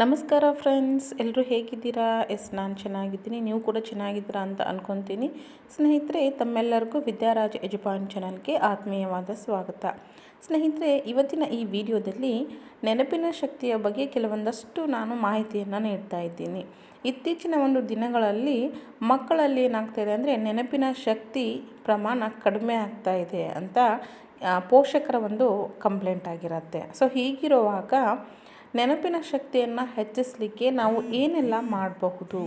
ನಮಸ್ಕಾರ ಫ್ರೆಂಡ್ಸ್ ಎಲ್ಲರೂ ಹೇಗಿದ್ದೀರಾ? ಎಸ್, ನಾನು ಚೆನ್ನಾಗಿದ್ದೀನಿ. ನೀವು ಕೂಡ ಚೆನ್ನಾಗಿದ್ದೀರಾ ಅಂತ ಅಂದ್ಕೊತೀನಿ ಸ್ನೇಹಿತರೆ, ತಮ್ಮೆಲ್ಲರಿಗೂ ವಿದ್ಯಾರಾಜ್ ಯಜಮಾನ್ ಚಾನಲ್ಗೆ ಆತ್ಮೀಯವಾದ ಸ್ವಾಗತ. ಸ್ನೇಹಿತರೆ, ಇವತ್ತಿನ ಈ ವಿಡಿಯೋದಲ್ಲಿ ನೆನಪಿನ ಶಕ್ತಿಯ ಬಗ್ಗೆ ಕೆಲವೊಂದಷ್ಟು ನಾನು ಮಾಹಿತಿಯನ್ನು ನೀಡ್ತಾ ಇದ್ದೀನಿ. ಇತ್ತೀಚಿನ ಒಂದು ದಿನಗಳಲ್ಲಿ ಮಕ್ಕಳಲ್ಲಿ ಏನಾಗ್ತಾ ಇದೆ ಅಂದರೆ, ನೆನಪಿನ ಶಕ್ತಿ ಪ್ರಮಾಣ ಕಡಿಮೆ ಆಗ್ತಾ ಇದೆ ಅಂತ ಪೋಷಕರ ಒಂದು ಕಂಪ್ಲೇಂಟ್ ಆಗಿರುತ್ತೆ. ಸೊ, ಹೀಗಿರುವಾಗ ನೆನಪಿನ ಶಕ್ತಿಯನ್ನು ಹೆಚ್ಚಿಸಲಿಕ್ಕೆ ನಾವು ಏನೆಲ್ಲ ಮಾಡಬಹುದು?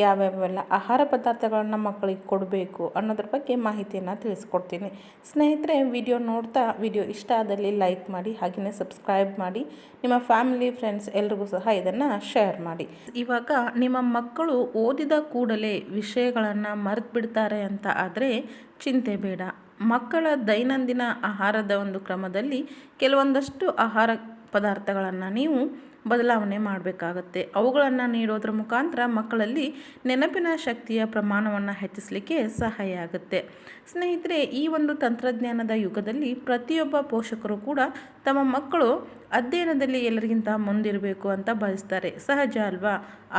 ಯಾವ್ಯಾವೆಲ್ಲ ಆಹಾರ ಪದಾರ್ಥಗಳನ್ನು ಮಕ್ಕಳಿಗೆ ಕೊಡಬೇಕು ಅನ್ನೋದ್ರ ಬಗ್ಗೆ ಮಾಹಿತಿಯನ್ನು ತಿಳಿಸ್ಕೊಡ್ತೀನಿ. ಸ್ನೇಹಿತರೆ, ವಿಡಿಯೋ ನೋಡ್ತಾ ವಿಡಿಯೋ ಇಷ್ಟ ಆದಲ್ಲಿ ಲೈಕ್ ಮಾಡಿ ಹಾಗೆಯೇ ಸಬ್ಸ್ಕ್ರೈಬ್ ಮಾಡಿ, ನಿಮ್ಮ ಫ್ಯಾಮಿಲಿ, ಫ್ರೆಂಡ್ಸ್ ಎಲ್ರಿಗೂ ಸಹ ಇದನ್ನು ಶೇರ್ ಮಾಡಿ. ಇವಾಗ ನಿಮ್ಮ ಮಕ್ಕಳು ಓದಿದ ಕೂಡಲೇ ವಿಷಯಗಳನ್ನು ಮರೆತು ಬಿಡ್ತಾರೆ ಅಂತ ಆದರೆ ಚಿಂತೆ ಬೇಡ. ಮಕ್ಕಳ ದೈನಂದಿನ ಆಹಾರದ ಒಂದು ಕ್ರಮದಲ್ಲಿ ಕೆಲವೊಂದಷ್ಟು ಆಹಾರ ಪದಾರ್ಥಗಳನ್ನು ನೀವು ಬದಲಾವಣೆ ಮಾಡಬೇಕಾಗತ್ತೆ. ಅವುಗಳನ್ನು ನೀಡೋದ್ರ ಮುಖಾಂತರ ಮಕ್ಕಳಲ್ಲಿ ನೆನಪಿನ ಶಕ್ತಿಯ ಪ್ರಮಾಣವನ್ನು ಹೆಚ್ಚಿಸಲಿಕ್ಕೆ ಸಹಾಯ ಆಗುತ್ತೆ. ಸ್ನೇಹಿತರೆ, ಈ ಒಂದು ತಂತ್ರಜ್ಞಾನದ ಯುಗದಲ್ಲಿ ಪ್ರತಿಯೊಬ್ಬ ಪೋಷಕರು ಕೂಡ ತಮ್ಮ ಮಕ್ಕಳು ಅಧ್ಯಯನದಲ್ಲಿ ಎಲ್ಲರಿಗಿಂತ ಮುಂದಿರಬೇಕು ಅಂತ ಬಯಸ್ತಾರೆ. ಸಹಜ ಅಲ್ವಾ?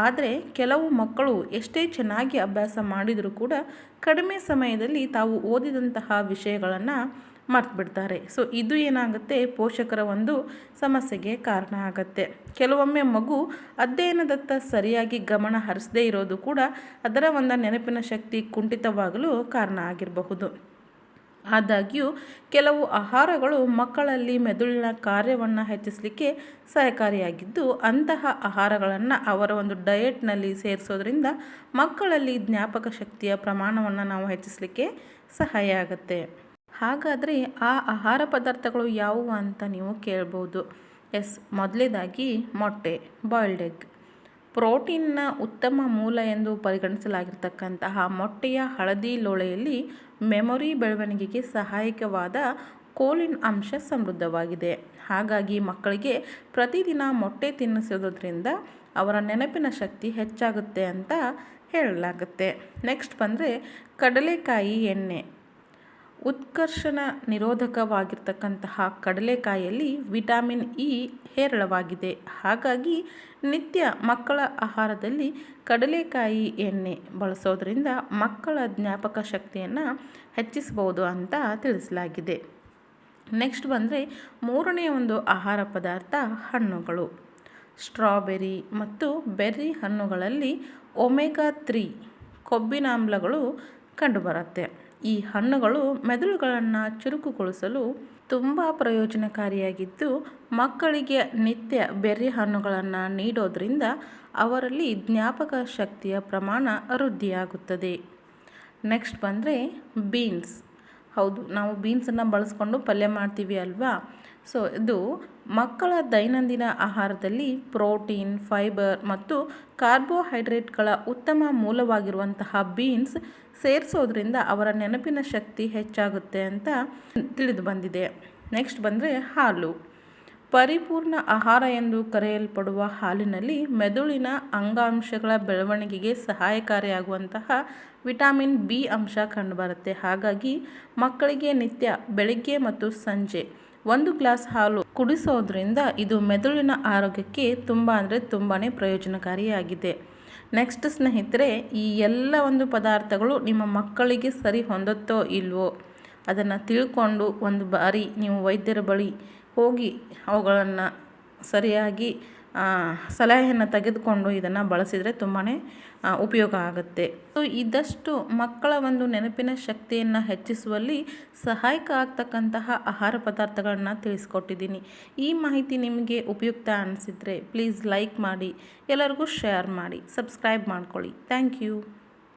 ಆದರೆ ಕೆಲವು ಮಕ್ಕಳು ಎಷ್ಟೇ ಚೆನ್ನಾಗಿ ಅಭ್ಯಾಸ ಮಾಡಿದರೂ ಕೂಡ ಕಡಿಮೆ ಸಮಯದಲ್ಲಿ ತಾವು ಓದಿದಂತಹ ವಿಷಯಗಳನ್ನು ಮರ್ತು ಬಿಡ್ತಾರೆ ಸೊ ಇದು ಏನಾಗುತ್ತೆ? ಪೋಷಕರ ಒಂದು ಸಮಸ್ಯೆಗೆ ಕಾರಣ ಆಗುತ್ತೆ. ಕೆಲವೊಮ್ಮೆ ಮಗು ಅಧ್ಯಯನದತ್ತ ಸರಿಯಾಗಿ ಗಮನ ಹರಿಸದೇ ಇರೋದು ಕೂಡ ಅದರ ಒಂದು ನೆನಪಿನ ಶಕ್ತಿ ಕುಂಠಿತವಾಗಲು ಕಾರಣ ಆಗಿರಬಹುದು. ಆದಾಗ್ಯೂ, ಕೆಲವು ಆಹಾರಗಳು ಮಕ್ಕಳಲ್ಲಿ ಮೆದುಳಿನ ಕಾರ್ಯವನ್ನು ಹೆಚ್ಚಿಸಲಿಕ್ಕೆ ಸಹಕಾರಿಯಾಗಿದ್ದು, ಅಂತಹ ಆಹಾರಗಳನ್ನು ಅವರ ಒಂದು ಡಯೆಟ್ನಲ್ಲಿ ಸೇರಿಸೋದ್ರಿಂದ ಮಕ್ಕಳಲ್ಲಿ ಜ್ಞಾಪಕ ಶಕ್ತಿಯ ಪ್ರಮಾಣವನ್ನು ನಾವು ಹೆಚ್ಚಿಸಲಿಕ್ಕೆ ಸಹಾಯ ಆಗುತ್ತೆ. ಹಾಗಾದರೆ ಆ ಆಹಾರ ಪದಾರ್ಥಗಳು ಯಾವುವು ಅಂತ ನೀವು ಕೇಳ್ಬೋದು. ಎಸ್, ಮೊದಲೇದಾಗಿ ಮೊಟ್ಟೆ ಬಾಯ್ಲ್ಡ್ ಎಗ್ ಪ್ರೋಟೀನ್ನ ಉತ್ತಮ ಮೂಲ ಎಂದು ಪರಿಗಣಿಸಲಾಗಿರ್ತಕ್ಕಂತಹ ಮೊಟ್ಟೆಯ ಹಳದಿ ಲೋಳೆಯಲ್ಲಿ ಮೆಮೊರಿ ಬೆಳವಣಿಗೆಗೆ ಸಹಾಯಕವಾದ ಕೋಲಿನ್ ಅಂಶ ಸಮೃದ್ಧವಾಗಿದೆ. ಹಾಗಾಗಿ ಮಕ್ಕಳಿಗೆ ಪ್ರತಿದಿನ ಮೊಟ್ಟೆ ತಿನ್ನಿಸೋದ್ರಿಂದ ಅವರ ನೆನಪಿನ ಶಕ್ತಿ ಹೆಚ್ಚಾಗುತ್ತೆ ಅಂತ ಹೇಳಲಾಗುತ್ತೆ. ನೆಕ್ಸ್ಟ್ ಬಂದರೆ ಕಡಲೆಕಾಯಿ ಎಣ್ಣೆ. ಉತ್ಕರ್ಷಣ ನಿರೋಧಕವಾಗಿರ್ತಕ್ಕಂತಹ ಕಡಲೆಕಾಯಲ್ಲಿ ವಿಟಮಿನ್ ಇ ಹೇರಳವಾಗಿದೆ. ಹಾಗಾಗಿ ನಿತ್ಯ ಮಕ್ಕಳ ಆಹಾರದಲ್ಲಿ ಕಡಲೆಕಾಯಿ ಎಣ್ಣೆ ಬಳಸೋದ್ರಿಂದ ಮಕ್ಕಳ ಜ್ಞಾಪಕ ಶಕ್ತಿಯನ್ನು ಹೆಚ್ಚಿಸಬಹುದು ಅಂತ ತಿಳಿಸಲಾಗಿದೆ. ನೆಕ್ಸ್ಟ್ ಬಂದರೆ ಮೂರನೆಯ ಒಂದು ಆಹಾರ ಪದಾರ್ಥ ಹಣ್ಣುಗಳು. ಸ್ಟ್ರಾಬೆರಿ ಮತ್ತು ಬೆರ್ರಿ ಹಣ್ಣುಗಳಲ್ಲಿ ಒಮೆಗಾ ತ್ರೀ ಕೊಬ್ಬಿನಾಮ್ಲಗಳು ಕಂಡುಬರುತ್ತೆ. ಈ ಹಣ್ಣುಗಳು ಮೆದುಳುಗಳನ್ನು ಚುರುಕುಗೊಳಿಸಲು ತುಂಬ ಪ್ರಯೋಜನಕಾರಿಯಾಗಿದ್ದು, ಮಕ್ಕಳಿಗೆ ನಿತ್ಯ ಬೆರ್ರಿ ಹಣ್ಣುಗಳನ್ನು ನೀಡೋದ್ರಿಂದ ಅವರಲ್ಲಿ ಜ್ಞಾಪಕ ಶಕ್ತಿಯ ಪ್ರಮಾಣ ವೃದ್ಧಿಯಾಗುತ್ತದೆ. ನೆಕ್ಸ್ಟ್ ಬಂದರೆ ಬೀನ್ಸ್. ಹೌದು, ನಾವು ಬೀನ್ಸನ್ನು ಬಳಸ್ಕೊಂಡು ಪಲ್ಯ ಮಾಡ್ತೀವಿ ಅಲ್ವಾ? ಸೊ ಇದು ಮಕ್ಕಳ ದೈನಂದಿನ ಆಹಾರದಲ್ಲಿ ಪ್ರೋಟೀನ್, ಫೈಬರ್ ಮತ್ತು ಕಾರ್ಬೋಹೈಡ್ರೇಟ್ಗಳ ಉತ್ತಮ ಮೂಲವಾಗಿರುವಂತಹ ಬೀನ್ಸ್ ಸೇರಿಸೋದ್ರಿಂದ ಅವರ ನೆನಪಿನ ಶಕ್ತಿ ಹೆಚ್ಚಾಗುತ್ತೆ ಅಂತ ತಿಳಿದು ಬಂದಿದೆ. ನೆಕ್ಸ್ಟ್ ಬಂದರೆ ಹಾಲು. ಪರಿಪೂರ್ಣ ಆಹಾರ ಎಂದು ಕರೆಯಲ್ಪಡುವ ಹಾಲಿನಲ್ಲಿ ಮೆದುಳಿನ ಅಂಗಾಂಶಗಳ ಬೆಳವಣಿಗೆಗೆ ಸಹಾಯಕಾರಿಯಾಗುವಂತಹ ವಿಟಮಿನ್ ಬಿ ಅಂಶ ಕಂಡುಬರುತ್ತೆ. ಹಾಗಾಗಿ ಮಕ್ಕಳಿಗೆ ನಿತ್ಯ ಬೆಳಿಗ್ಗೆ ಮತ್ತು ಸಂಜೆ ಒಂದು ಗ್ಲಾಸ್ ಹಾಲು ಕುಡಿಸೋದ್ರಿಂದ ಇದು ಮೆದುಳಿನ ಆರೋಗ್ಯಕ್ಕೆ ತುಂಬ ಅಂದರೆ ತುಂಬಾ ಪ್ರಯೋಜನಕಾರಿಯಾಗಿದೆ. ನೆಕ್ಸ್ಟ್ ಸ್ನೇಹಿತರೆ, ಈ ಎಲ್ಲ ಒಂದು ಪದಾರ್ಥಗಳು ನಿಮ್ಮ ಮಕ್ಕಳಿಗೆ ಸರಿ ಹೊಂದುತ್ತೋ ಇಲ್ವೋ ಅದನ್ನು ತಿಳ್ಕೊಂಡು ಒಂದು ಬಾರಿ ನೀವು ವೈದ್ಯರ ಬಳಿ ಹೋಗಿ ಅವುಗಳನ್ನು ಸರಿಯಾಗಿ ಸಲಹೆಯನ್ನು ತೆಗೆದುಕೊಂಡು ಇದನ್ನು ಬಳಸಿದರೆ ತುಂಬಾ ಉಪಯೋಗ ಆಗುತ್ತೆ. ಸೊ, ಇದಷ್ಟು ಮಕ್ಕಳ ಒಂದು ನೆನಪಿನ ಶಕ್ತಿಯನ್ನು ಹೆಚ್ಚಿಸುವಲ್ಲಿ ಸಹಾಯಕ ಆಗ್ತಕ್ಕಂತಹ ಆಹಾರ ಪದಾರ್ಥಗಳನ್ನು ತಿಳಿಸ್ಕೊಟ್ಟಿದ್ದೀನಿ. ಈ ಮಾಹಿತಿ ನಿಮಗೆ ಉಪಯುಕ್ತ ಅನಿಸಿದರೆ, ಪ್ಲೀಸ್ ಲೈಕ್ ಮಾಡಿ, ಎಲ್ಲರಿಗೂ ಶೇರ್ ಮಾಡಿ, ಸಬ್ಸ್ಕ್ರೈಬ್ ಮಾಡ್ಕೊಳ್ಳಿ. Thank you.